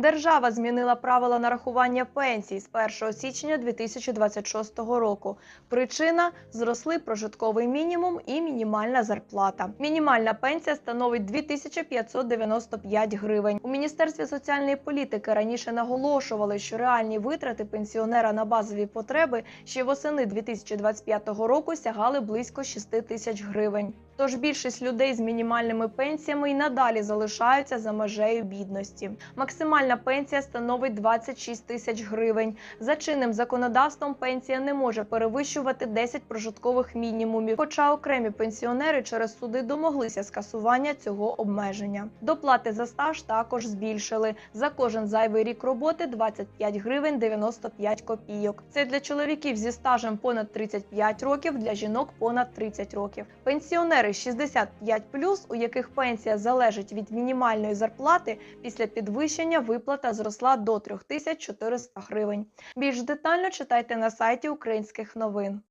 Держава змінила правила нарахування пенсій з 1 січня 2026 року. Причина зросли прожитковий мінімум і мінімальна зарплата. Мінімальна пенсія становить 2595 гривень. У міністерстві соціальної політики раніше наголошували, що реальні витрати пенсіонера на базові потреби ще восени 2025 року сягали близько 6 тисяч гривень. Тож більшість людей з мінімальними пенсіями і надалі залишаються за межею бідності. Максимальна пенсія становить 26 тисяч гривень. За чинним законодавством пенсія не може перевищувати 10 прожиткових мінімумів. Хоча окремі пенсіонери через суди домоглися скасування цього обмеження. Доплати за стаж також збільшили. За кожен зайвий рік роботи 25 гривень 95 копійок. Це для чоловіків зі стажем понад 35 років, для жінок понад 30 років. Пенсіонери 65+, у яких пенсія залежить від мінімальної зарплати, після підвищення виплата зросла до 3400 гривень. Більш детально читайте на сайті українських новин.